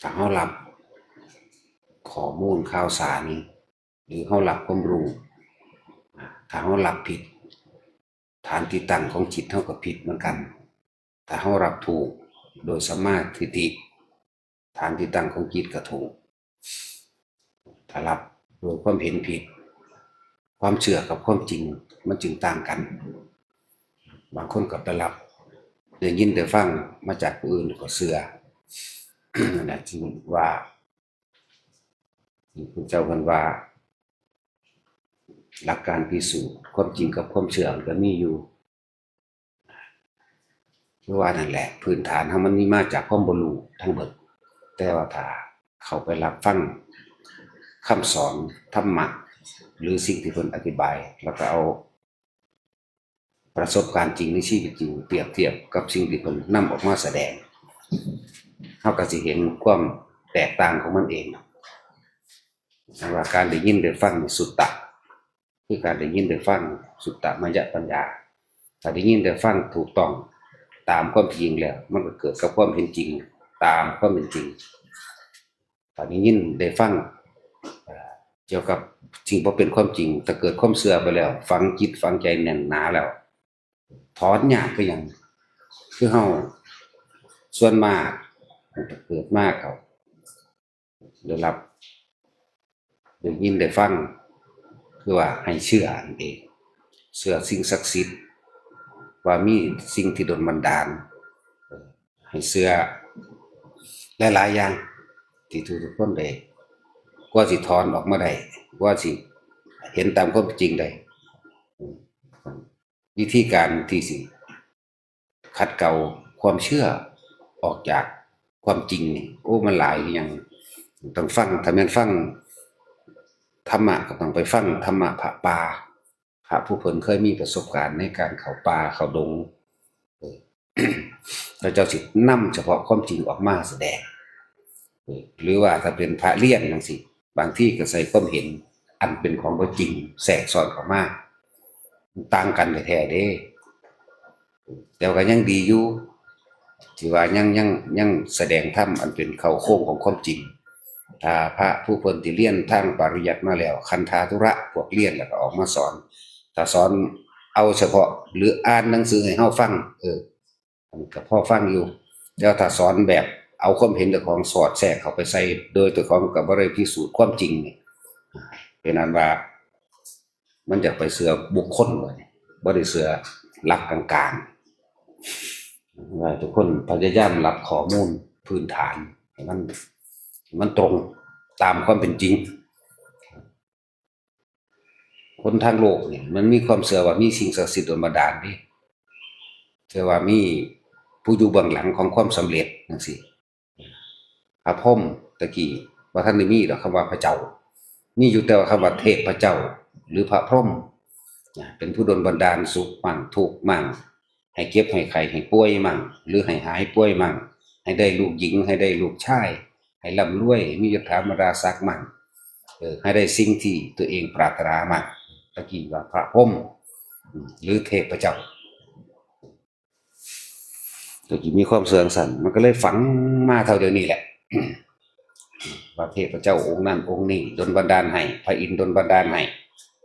ถ้าเขารับข้อมูลข่าวสาร หรือเขารับความรู้ถ้าเขารับผิด ฐานที่ตั้งของจิตเท่ากับผิดเหมือนกัน ถ้าเขารับถูกโดยสมมาธิฏฐิฐานที่ตั้งของจิตก็ถูก ถ้ารับโดยความเห็นผิด ความเชื่อกับความจริงมันจึงต่างกัน บางคนก็ไปรับได้ยินได้ฟังมาจากผู้อื่นก็เชื่อ นะจึงว่าพระเจ้ากันว่า หลักการพิสูจน์ความจริงกับความเชื่อมันก็มีอยู่คือว่านั่นแหละ พื้นฐานของมันมีมาจากความบรูทั้งหมดแต่ว่าถ้าเขาไปรับฟังคำสอนธรรมะหรือสิ่งที่เพิ่นอธิบาย แล้วก็เอาประสบการณ์จริงในชีวิตจริงเปรียบเทียบกับสิ่งที่เพิ่นนำออกมาแสดง เขาก็สิเห็นความแตกต่างของมันเองแต่ว่าการได้ยินได้ฟังสุตตะ คือการได้ยินได้ฟังสุตตะมยปัญญาถ้าได้ยินได้ฟังถูกต้องตามความจริงแล้ว มันก็เกิดกับความเป็นจริง ตามความเป็นจริงถ้าได้ยินได้ฟังเกี่ยวกับสิ่งบ่เป็นความจริงถ้าเกิดความเสื่อไปแล้ว ฟังจิตฟังใจแน่นหนาแล้วถอนหยากก็ยังคือเฮาส่วนมาก เกิดมากเขาได้รับได้ยินได้ฟัง คือว่าให้เชื่อนั่นเองเชื่อสิ่งศักดิ์สิทธิ์ว่ามีสิ่งที่โดนบันดาล ให้เชื่อหลายๆอย่างที่ทุกคนได้กว่าสิถอนออกมาได้กว่าสิเห็นตามความจริงได้วิธีการที่สิ ขัดเกลาความเชื่อออกจาก ความจริงนี่โอ้มันหลายอย่างต้องฟังถ้าแม่นฟังธรรมะก็ต้องไปฟังธรรมะพระป่าพระผู้เพิ่นเคยมีประสบการณ์ในการเขาป่าเขาดงเออแล้วเจ้าสินำเฉพาะความจริงออกมาแสดง หรือว่าถ้าเป็นพระเลี่ยนจังซี่บางที่ก็ใส่ความเห็น อันเป็นของจริงแทรกซอนเข้ามาต่างกันแท้ๆเด้แต่ว่าก็ยังดีอยู่ ที่ว่ายังยังยังแสดงธรรมอันเป็นเข้าโค้งของความจริงถ้าพระผู้เพิ่นที่เรียนทางปริยัติมาแล้ว คันธาธุระพวกเรียนแล้วก็ออกมาสอน ถ้าสอนเอาเฉพาะ หรืออ่านหนังสือให้เฮาฟัง เออมันก็พอฟังอยู่ แล้วถ้าสอนแบบเอาความเห็นเจ้าของสอดแทรกเข้าไปใส่โดยตัวของก็บ่ได้พิสูจน์ความจริงนี่เป็นนั้นว่า มันจะไปเสือบุคคลว่านี่บ่ได้เสือหลักกลางๆ ว่าทุกคนพยายามรับข้อมูลพื้นฐานมันมันตรงตามความเป็นจริง คนทางโลกเนี่ยมันมีความเชื่อว่ามีสิ่งศักดิ์สิทธิ์โดนบันดาลนี่เชื่อว่ามีผู้อยู่เบื้องหลังของความสำเร็จจังซี่พระพรหมตะกี้ว่าท่านได้มีดอกคำว่าพระเจ้า มีอยู่แต่ว่าคำว่าเทพพระเจ้า หรือพระพรหมเป็นผู้ดลบันดาลสุขมั่งทุกข์มั่ง ให้เก็บให้ไข้ให้ป่วยมั่ง หรือให้หายป่วยมั่ง ให้ได้ลูกหญิงให้ได้ลูกชายให้ร่ำรวยมียศถาบรรดาศักดิ์มั่งเออให้ได้สิ่งที่ตัวเองปรารถนามั่งตะกี้ว่าพระพรหมหรือเทพเจ้าตะกี้มีความเสื่อมสันมันก็เลยฝังมาเท่าเดียวนี้แหละว่าเทพเจ้าองค์นั้นองค์นี้ดลบันดาลให้พระอินทร์ดลบันดาลให้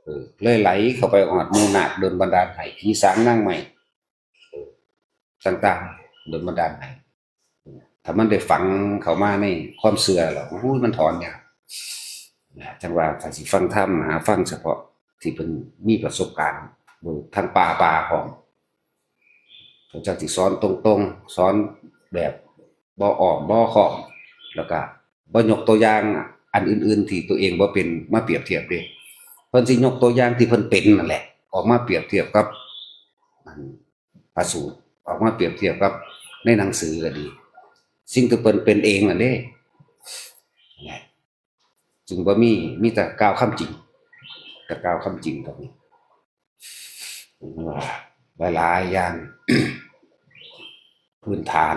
เออเลยไหลเข้าไปหอดมูนาคดลบันดาลให้ผีสางนั่งใหม่ ต่างๆดลบันดาลให้ถ้ามันได้ฝังเขามาในความเสื่อหรอกมันถอนยากจังว่าถ้าสิฟังธรรมหาฟังเฉพาะที่เป็นมีประสบการณ์ดยทางป่าป่าของพระเจ้าสิสอนตรงๆสอนแบบบ่ออกบ่อขอบแล้วก็บ่ยกตัวอย่างอันอื่น ๆ ที่ตัวเองบ่เป็นมาเปรียบเทียบเด้เพิ่นสิยกตัวอย่างที่เพิ่นเป็นนั่นแหละ ออกมาเปรียบเทียบกับอันพระสูตร ออกมาเปรียบเทียบกับในหนังสือก็ดี สิ่งที่เปิ้นเป็นเองน่ะเด้เนี่ยจึงบ่มีมีแต่กล่าวคำจริง แต่กล่าวคำจริงตรงนี้ว่าหลายๆอย่างพื้นฐาน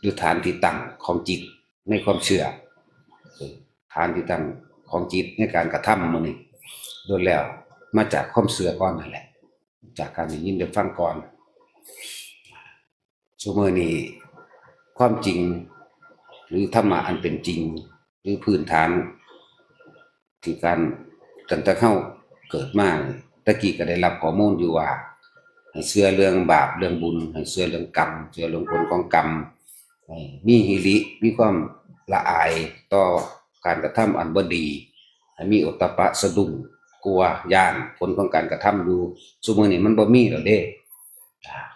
หรือฐานที่ตั้งของจิตในความเชื่อ ฐานที่ตั้งของจิตในการกระทำมันนี่โดยแล้วมาจากความเชื่อก่อนนั่นแหละ จากการได้ยินได้ฟังก่อน ชั่วโมงนี้ความจริง หรือธรรมะอันเป็นจริง หรือพื้นฐาน ที่การตั้งแต่เข้าเกิดมาตะกี้ก็ได้รับข้อมูลอยู่ว่าให้เชื่อเรื่องบาปเรื่องบุญให้เชื่อเรื่องกรรมเชื่อเรื่องผลของกรรมมีหิริมีความละอายต่อการกระทำอันบดีให้มีโอตตปปะสะดุ้งกลัวย่านผลของการกระทำอยู่ซุมื้อนี้มันบ่มีแล้วเด้อ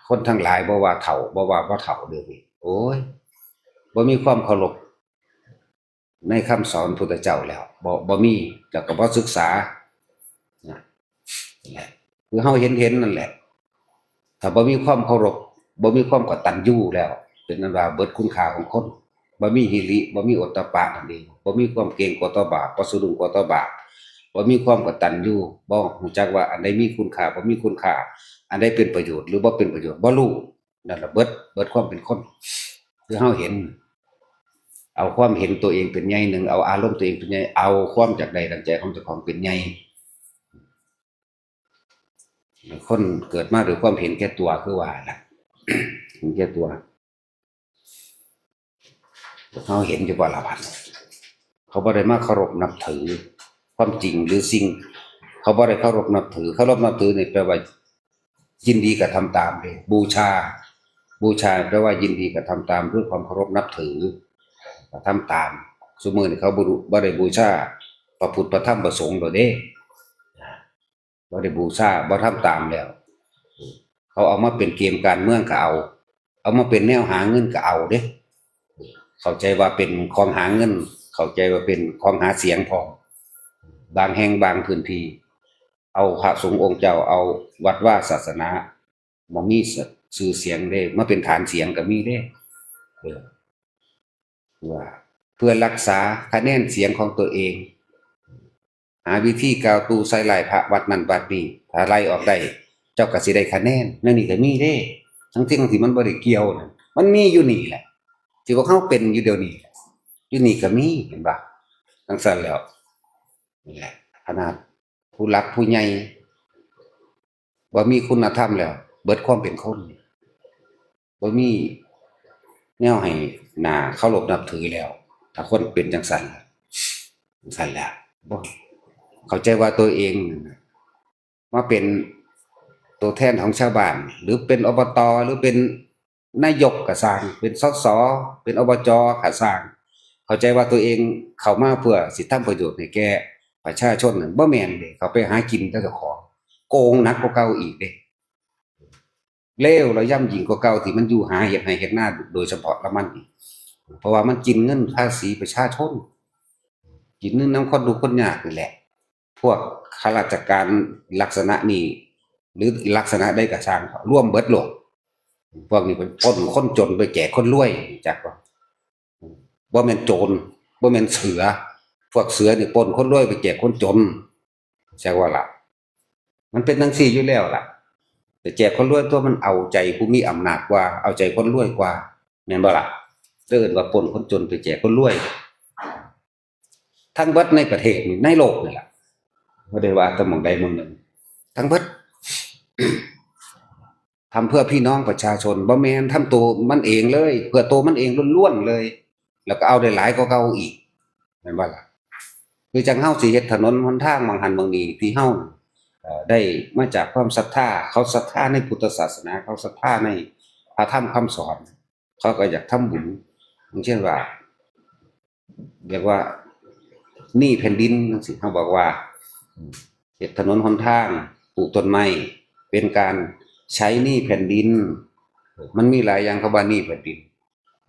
คนทั้งหลายบ่ว่าเฒ่าบ่ว่าบ่เฒ่าเด้อพี่โอ้ยบ่มีความเคารพในคำสอนพุทธเจ้าแล้วบ่บ่มีแล้วก็บ่ศึกษานั่นแหละคือเฮาเห็นเห็นนั่นแหละ ถ้าบ่มีความเคารพบ่มีความกตัญญูแล้ว เป็นนั้นว่าเบิดคุณค่าของคนบ่มีหิริบ่มีอตตปปะนั่นเองบ่มีความเก่งกว่าต่อบาปบ่สะดุ้งกว่าต่อบาป บ่มีความกตัญญูบ่รู้จักว่าอันใดมีคุณค่าบ่มีคุณค่าอันใดเป็นประโยชน์หรือบ่เป็นประโยชน์บ่รู้นั่นละเบิดเบิดความเป็นคนคือเฮาเห็น เอาความเห็นตัวเองเป็นใหญ่หนึ่งเอาอารมณ์ตัวเองเป็นใหญ่เอาความจากใดดังใจของเจ้าของเป็นใหญ่คนเกิดมาด้วยความเห็นแก่ตัวคือว่าล่ะเห็นแก่ตัวเขาเห็นอยู่ว่าละพันเขาบ่ได้มาเคารพนับถือ ความจริงหรือสิ่ง เขาบ่ได้เคารพนับถือเคารพนับถือนี่แปลว่ายินดีกับทำตามเลยบูชา บูชาแปลว่ายินดีกับทำตามด้วยความเคารพนับถือกระทำตามสมมือนี่เขาบ่รู้บ่ได้บูชาพระพุทธพระธรรมพระสงฆ์โดยเด้บ่ได้บูชาบ่ทำตามแล้ว เขาเอามาเป็นเกมการเมืองก็เอา เอามาเป็นแนวหาเงินก็เอาเด้เข้าใจว่าเป็นของหาเงิน เข้าใจว่าเป็นของหาเสียงพอ บางแห่งบางพื้นที่ เอาพระสงฆ์องค์เจ้าเอาวัดว่าศาสนาบ่มีชื่อเสียงเด้มาเป็นฐานเสียงก็มีเด้เออว่าเพื่อรักษาคะแนนเสียงของตัวเอง หาวิธีกาวตูใส่ลายพระวัดนั้นวัดนี้ถ้าไล่ออกได้ เจ้าก็สิได้คะแนนนั่นนี่ก็มีเด้ ทั้งที่บางทีมันบ่ได้เกี่ยวนะมันมีอยู่นี่แหละที่พวกเขาเป็นอยู่เดียวนี้อยู่นี่ก็มีเห็นปะทั้งสั้นแล้ว นี่แหละขนาดผู้รักผู้ใหญ่บ่มีคุณธรรมแล้ว เบิดความเป็นคนบ่มีแนวให้หนาเคารพนับถือแล้ว ถ้าคนเป็นจังซั่นจังซั่นแหละบ่เข้าใจว่าตัวเองมาเป็นตัวแทนของชาวบ้าน หรือเป็นอบตหรือเป็นนายกกระสางเป็นสสเป็นอบจกระสางเข้าใจว่าตัวเองเข้ามาเพื่อสิทำประโยชน์ให้แก่ ประชาชนนั่นบ่แม่นเด้เขาไปหากินแต่เจ้าของโกงหนักกว่าเก่าอีกเด้เลวระย่ำยิงกว่าเก่าที่มันอยู่หาเห็ดให้เห็ดหน้าโดยเฉพาะละมันอีกเพราะว่ามันกินเงินภาษีประชาชนกินเงินน้ำคนดูคนยากนี่แหละ พวกข้าราชการลักษณะนี้หรือลักษณะได้กระช่างเขาร่วมเบิดหลดพวกนี้เป็นปล้นคนจนไปแจกคนรวยจักว่าบ่แม่นโจรบ่แม่นเสือ พวกเสือนี่ปนคนรวยไปแจกคนจนใช่ว่าล่ะ มันเป็นทั้งสี่อยู่แล้วล่ะ แต่แจกคนรวยตัวมันเอาใจผู้มีอำนาจกว่า เอาใจคนรวยกว่าแม่นบ่ล่ะเดินว่าปนคนจนไปแจกคนรวย ทั้งเบิดในประเทศนี่ในโลกนี่แหละไม่ได้ว่าแต่มองใดมองหนึ่ง ทั้งเบิดทำเพื่อพี่น้องประชาชนบ่แมนทำตัวมันเองเลย เพื่อตัวมันเองล้วนๆเลย แล้วก็เอาได้หลายก็เก่าอีกแม่นว่าล่ะ คือจังเฮาสิเฮ็ดถนนหนทางบางหันบางนี้ที่เฮาได้มาจากความศรัทธาเขาศรัทธาในพุทธศาสนา เขาศรัทธาในพระธรรมคำสอน เขาก็อยากทำบุญอย่างเช่นว่าเรียกว่าหนี้แผ่นดินจังซี่เขาบอกว่าเฮ็ดถนนหนทางปลูกต้นไม้เป็นการใช้หนี้แผ่นดิน มันมีหลายอย่างเขาว่าหนี้แผ่นดิน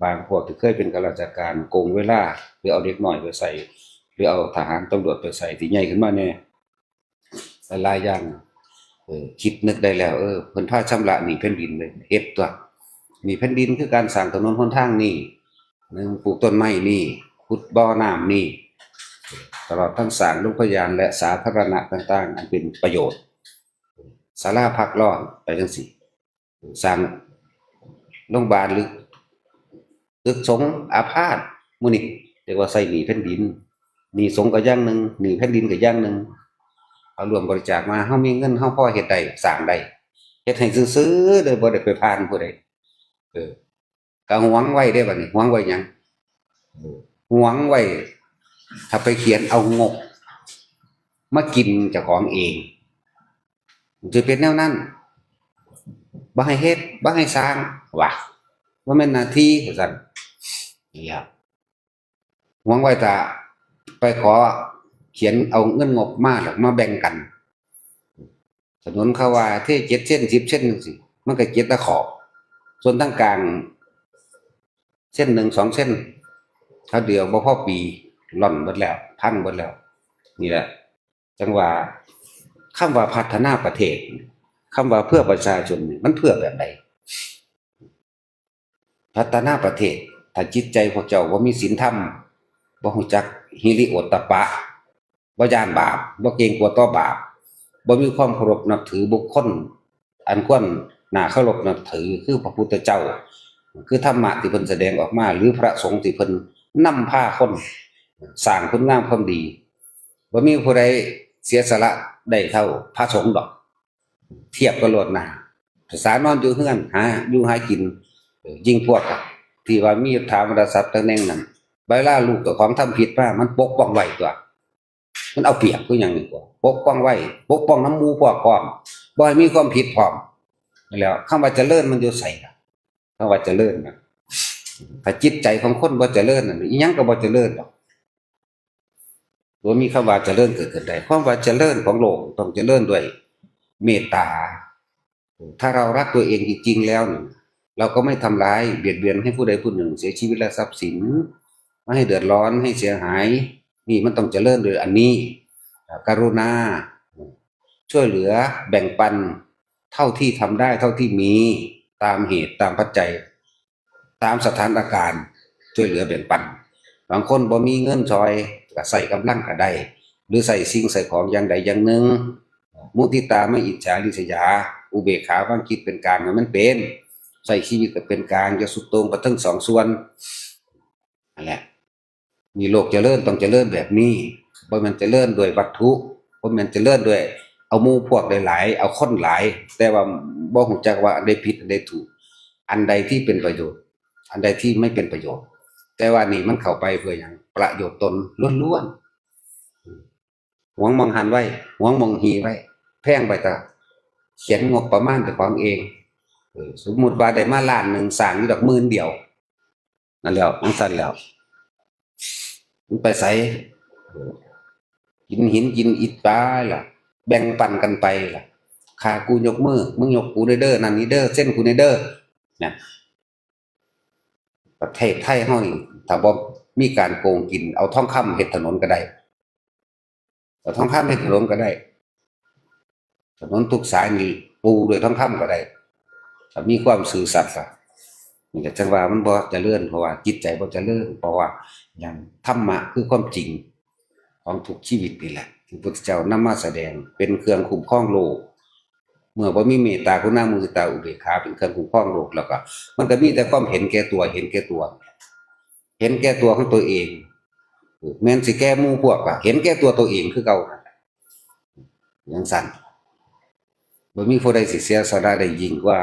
บางพวกที่เคยเป็นข้าราชการโกงเวลาหรือเอาเด็กหน้อยไปใส่ รือเอาทหารตำรวจไปใส่ที่ใหญ่ขึ้นมาแน่หลายอย่างเออคิดนึกได้แล้ว เออเพิ่นพาชำระหนีแผ่นดินเลยเฮ็ดตัวหนีแผ่นดินคือการสร้างถนนหนทางนี่หนึ่งปลูกต้นไม้นี่ขุดบ่อน้ำนี่ ตลอดทั้งสร้างลูกพยานและสาธารณะต่าง ๆ อันเป็นประโยชน์ศาลาพักร้อนไปจังสี่สร้างโรงพยาบาลหรือตึกสงฆ์อาพาธมูนี่เรียกว่าใส่หนีแผ่นดิน หนีสงก็อย่างหนึ่งหนีแผ่นดินก็อย่างหนึ่งเอารวมบริจาคมาเฮามีเงินเฮาพ่อเฮ็ดได้สร้างได้เฮ็ดให้ซื่อๆโดยบ่ได้ไปผ่านผู้ใดเออก็หวงไว้ได้บัดนี้หวงไว้หยังหวงไว้ ถ้าไปเขียนเอางก มากินเจ้าของเองจะเป็นแนวนั้นบ่ให้เฮ็ดบ่ให้สร้างว่ะว่าแม่นหน้าที่สั่นนี่ครับหวงไว้ถ้า ไปขอเขียนเอาเงินงบมาแล้วมาแบ่งกัน ถนนเขาว่าที่เจ็ดเส้นสิบเส้นสิมันก็เจ็ดตะขอบส่วนทั้งกลาง เส้นหนึ่งสองเส้นเขาเดียวบ่พ่อปีหล่อนหมดแล้ว พังหมดแล้ว นี่แหละ จังหว่าคำว่าพัฒนาประเทศคำว่าเพื่อประชาชนมันเพื่อแบบใดพัฒนาประเทศถ้าจิตใจพวกเจ้าว่ามีศีลธรรม บ่ฮู้จักฮิริโอตปะบ่ย่านบาปบ่เกรงกลัวต่อบาปบ่มีความเคารพนับถือบุคคล อันควรน่าเคารพนับถือคือพระพุทธเจ้า คือธรรมะที่เพิ่นแสดงออกมา หรือพระสงฆ์ที่เพิ่นนำพาคนสร้างคุณงามความดีบ่มีผู้ใดเสียสละได้เท่าพระสงฆ์ดอก เทียบกับโลดหนาภาษานอนอยู่เฮือนหาอยู่หากินยิ่งพวกที่ว่ามีถามรศัพท์ตำแน่งนั้น ใบล่าลูกกับของทำผิดมามันปกป้องไว้ตัว มันเอาเปรียบคือย่างนี้กว่าปกป้องไว้ปกป้องน้ำมูพวกพร้อมบ่ให้มีความผิดพร้อมแล้วคำว่าเจริญมันอยู่ใส่ล่ะคำว่าเจริญนะถ้าจิตใจของคนบ่เจริญน่ะอีหยังก็บ่เจริญดอกบ่มีคำว่าเจริญเกิดขึ้นได้ความว่าเจริญของโลกต้องเจริญด้วย เมตตา ถ้าเรารักตัวเองจริงๆแล้วเนี่ยเราก็ไม่ทำร้ายเบียดเบียนให้ผู้ใดผู้หนึ่ง เสียชีวิตและทรัพย์สิน ไม่ให้เดือดร้อนให้เสียหาย นี่มันต้องเจริญโดยอันนี้ กรุณา ช่วยเหลือแบ่งปัน เท่าที่ทำได้เท่าที่มีตามเหตุตามปัจจัย ตามสถานการณ์ช่วยเหลือแบ่งปัน บางคนบ่มีเงินซอยก็ใส่กำลังก็ได้หรือใส่สิ่งใส่ของอย่างใดอย่างหนึ่ง มุทิตาไม่อิจฉาริษยา อุเบกขาวางคิดเป็นกลางมันเป็น ใส่ชีวิตก็เป็นกลางจะสุดโตรงไปทั้งสองส่วนนั่นแหละ มีโลกเจริญต้องเจริญแบบนี้บ่แมันเจริญด้วยวัตถุบ่แมันเจริญด้วย เอามูพวกหลายๆเอาคนหลาย แต่ว่าบ่ฮู้จักว่าอันใดผิดอันใดถูก อันใดที่เป็นประโยชน์ อันใดที่ไม่เป็นประโยชน์ แต่ว่านี่มันเข้าไปเพื่อหยังประโยชน์ตนล้วนๆหวงมองหันไว้หวงมองหีไว้แพงไปต่เขียนงบประมาณแต่ของเองสมมุติว่าได้มาล้านหนึ่งสร้างอยู่ดอกหมื่นเดียวนั่นแล้วนั่นสั่นแล้ว มันไปใส่กินหินกินอิฐตาล่ะ แบ่งปันกันไปล่ะขากูยกมือมึงยกกูในเด้อนั่นนี่เด้อเส้นกูในเด้อเนี่ยประเทศไทยเฮานี่ถ้าบ่มีการโกงกิน เอาทองคำเฮ็ดถนนก็ได้เอาทองคำเฮ็ดถนนก็ได้ ถนนทุกสายนี่ปูด้วยทองคำก็ได้ถ้ามีความสื่อสัตย์ก็นี่ก็จังว่ามันบ่เจริญเพราะว่าจิตใจบ่เจริญเพราะว่า อย่างธรรมะคือความจริงของทุกชีวิตนี่แหละที่พระพุทธเจ้านำมาแสดงเป็นเครื่องคุ้มครองโลก เมื่อบ่มีเมตตากรุณามุทิตาอุเบกขาเป็นเครื่องคุ้มครองโลกแล้วก็ มันก็มีแต่ความเห็นแก่ตัวเห็นแก่ตัว เห็นแก่ตัวของตัวเองแม้นสิแก้มู่พวกก็เห็นแก่ตัวตัวเองคือเก่านั่นแหละอย่างสั่นบ่มีผู้ใดสิเสียสละได้ยิ่งกว่า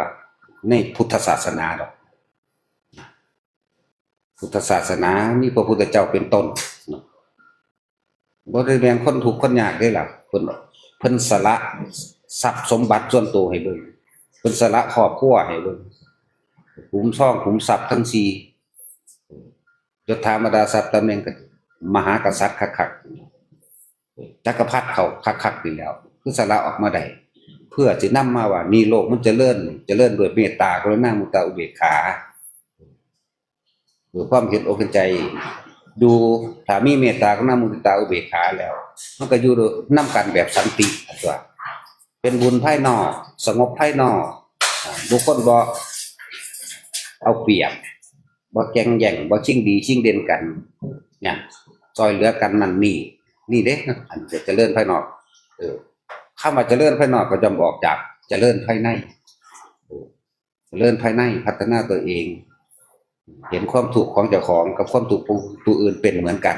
ในพุทธศาสนาดอก พุทธศาสนามีพระพุทธเจ้าเป็นต้นเนบ่ได้แบ่งคนถูกคนยากได้ล่ะเพิ่นเพิ่นสละทรัพย์สมบัติส่วนตัวให้เบิ่งเพิ่นสละครอบครัวให้เบิ่งขุมซ่องขุมทรัพย์ทั้งสี่ยศธรรมดาศัพย์ตำแหน่งก็มหากษัตริย์คักๆจักรพรรดิเขาคักๆนี่แล้ว คือสละออกมาได้เพื่อสินำมาว่านี่โลกมันจะเจริญเจริญด้วยเมตตากรุณามุตตาอุเบกขา หรือความเห็นอกเห็นใจ ดูถามีเมตตากรุณามุทิตาอุเบกขาแล้ว มันก็อยู่นำกันแบบสันติตัวเป็นบุญภายนอก สงบภายนอกอ่าบุคคลบ่เอาเปรียบบ่แข่งแย่งบ่ชิงดีชิงเด่นกันเนี่ยซอยเหลือกันนั่นนี่นี่เด้อันจะเจริญภายนอก เออคำว่าเจริญภายนอกก็จะบอกจากเจริญภายในเออเจริญภายในพัฒนาตัวเอง เห็นความถูกของเจ้าของกับความถูกผู้อื่นเป็นเหมือนกัน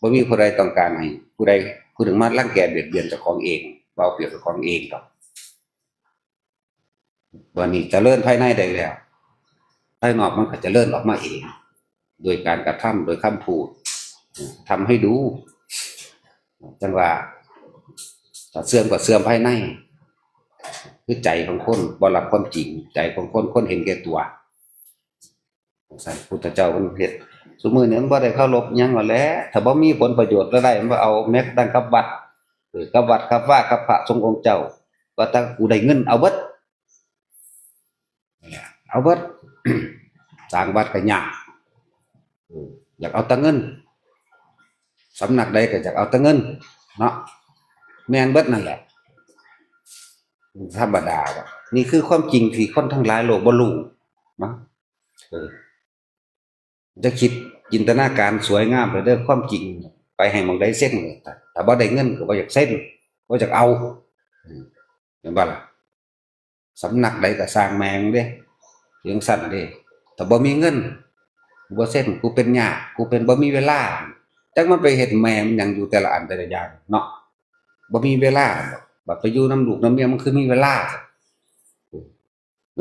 บ่มีผู้ใดต้องการให้ผู้ใดผู้หนึ่งมารังแกเบียดเบียนเจ้าของเองเอาเปรียบเจ้าของเองครับวันนี้จะเลื่อนภายในได้แล้วภายนอกมันก็จะเลื่อนออกมาเอง โดยการกระทำโดยคำพูดทำให้ดูจังว่าถ้าเสื่อมก็เสื่อมภายในคือใจของคนบ่รับความจริง ใจของคนคนเห็นแก่ตัว สันพุทธเจ้ามันเฮ็ดสมมือเนี่ยมันบ่ได้เข้ารบยังว่าแล้วถ้าบ่มีผลประโยชน์อะไรมันบ่เอาแม้กระทั่งกับวัดหรือกับวัดกับว่ากับพระสงองค์เจ้าว่าถ้ากูได้เงินเอาเบิดนั่นแหละเอาเบิดสร้างวัดก็ยากอออยากเอาตังเงินสำนักใดก็อยากเอาตังเงินเนาะแม่นเบิดนั่นแหละธรรมดาว่ะนี่คือความจริงที่คนทั้งหลายโลกบ่รู้เนะเออ จะคิดจินตนาการสวยงามไปเด้อความจริง ไปให้หมองได้เส้นเลยแต่บ่ได้เงินก็บ่อยากเส้นบ่อยากเอาเห็นบ่ล่ะสำนักใดก็สร้างแมงเด้เสียงสั่นเด้ถ้าบ่มีเงินกูบ่เส้นกูเป็นหยากูเป็นบ่มีเวลาจักมันไปเฮ็ดแม่มันยังอยู่แต่ละอันแต่ละอย่างเนาะบ่มีเวลาดอกบัดไปอยู่น้ำลูกน้ำเมียมันคือมีเวลา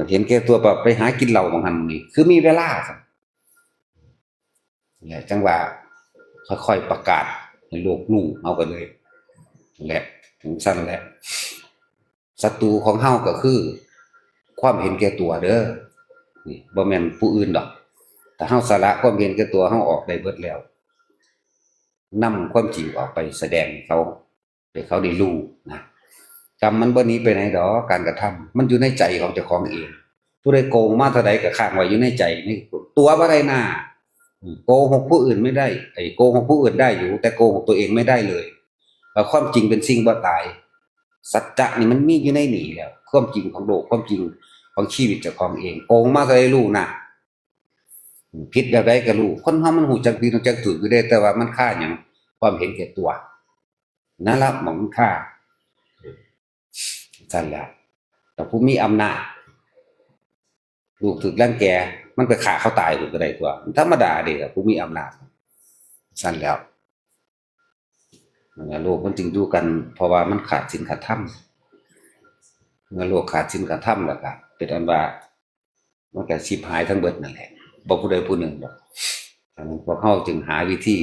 เห็นแก่ตัวแบบไปหากินเหล้าบางหันนี่คือมีเวลาครับ แหละจังว่าค่อยๆประกาศให้โลกรู้เอากันเลยแหละถึงสั้นแหละศัตรูของเฮาก็คือ ความเห็นแก่ตัวเด้อนี่บ่แม่นผู้อื่นดอกแต่เฮาสละความเห็นแก่ตัวเฮาออกได้เบิดแล้วนำความจริงออกไปแสดงเขาให้เขาได้รู้นะกรรมมันบ่หนี้ไปไหนดอกการกระทำมันอยู่ในใจของเจ้าของเอง ผู้ใดโกงมาเท่าใดก็ข้างไว้อยู่ในใจนี่ตัวบ่ได้หน้า โกหกผู้อื่นไม่ได้ไอ้โกหกผู้อื่นได้อยู่ แต่โกหกตัวเองไม่ได้เลยความจริงเป็นสิ่งบ่ตาย สัจจะนี่มันมีอยู่ในหนีแล้วความจริงของโลกความจริงของชีวิตเจ้าของเองโกงมาเท่าใดรู้นะอืมผิดแบบใดก็รู้คนเฮามันหูจักผิดหูจักถูกอยู่ได้ แต่ว่ามันค่าหยังความเห็นแก่ตัวนั่นละหมองมันค่าสั่นแล้วแต่ผู้มีอำนาจลูกถึกร่างแก มันไปขาเขาตายหรือก็ได้ตัวมันธรรมดาเด็กผู้มีอำนาจสั่นแล้วโลกมันจึงอยู่กัน เพราะว่ามันขาดสินขาดธรรมเมื่อโลกขาดสินขาดธรรมแล้วก็เป็นอันว่ามันก็ชิบหายทั้งเบิดนั่นแหละบ่ผู้ใดผู้หนึ่งดอกพวกเขาจึงหาวิธี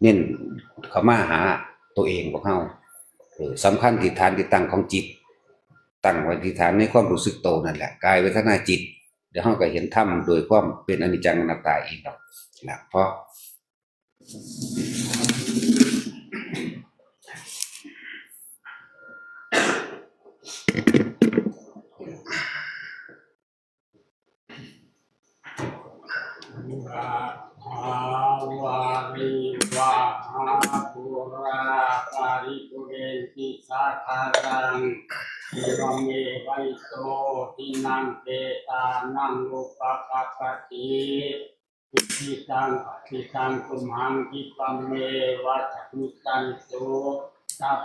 เน้นเขามาหาตัวเองของเขาเออสำคัญที่ฐานที่ตั้งของจิต ตั้งไว้ที่ฐานในความรู้สึกโตนั่นแหละกายเวทนาจิต เดี๋ยวเขาก็เห็นธรรมโดยความเป็นอนิจจังอนัตตาเองดอกนะเพราะวะหาวาริวะหาปุราปาริปุเรนติสาคารังเอวเมวัยโตทินังเตตานัง อุปปะปะติอิทิตังปฏิตังคุมหังกิปัมเมวัจมิตันตุสัพ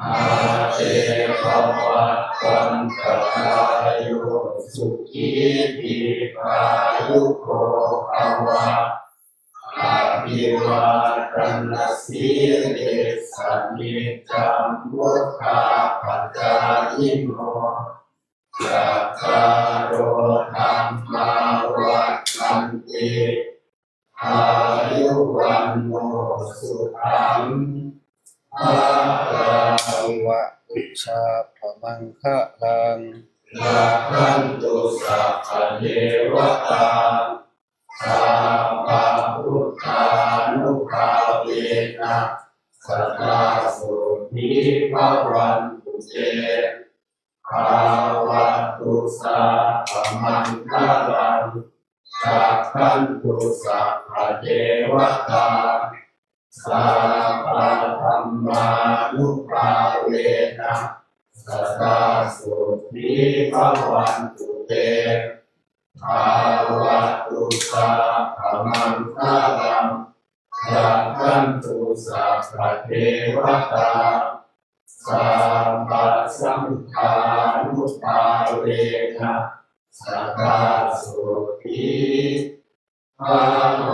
อาเตภวัตวันตรายโยสุขีทีพายุโกภวะอาภิวาทนาสีเลสนิจังวุฒาปัจจายิโนจัตตารโอธรรมาวัฏันติอายุวันโนสุขังภาลัง วะอุชาพมังคะลังลักขันตุสัพเทวตาสัพพะพุทธานุภาเวนะสัตตาสุนิภวันตุเตภาวะตุสัพมังคะลังสัพพันตุสัพเทวตา สัพพธรรมานุภาเวนะสัตาสุนิภวันตุเตภาวะตุสัพพะมังคะลังสัพพันตุสัพพเทวตาสัพพสังฆานุภาเวนะสัทธาสุขีภาว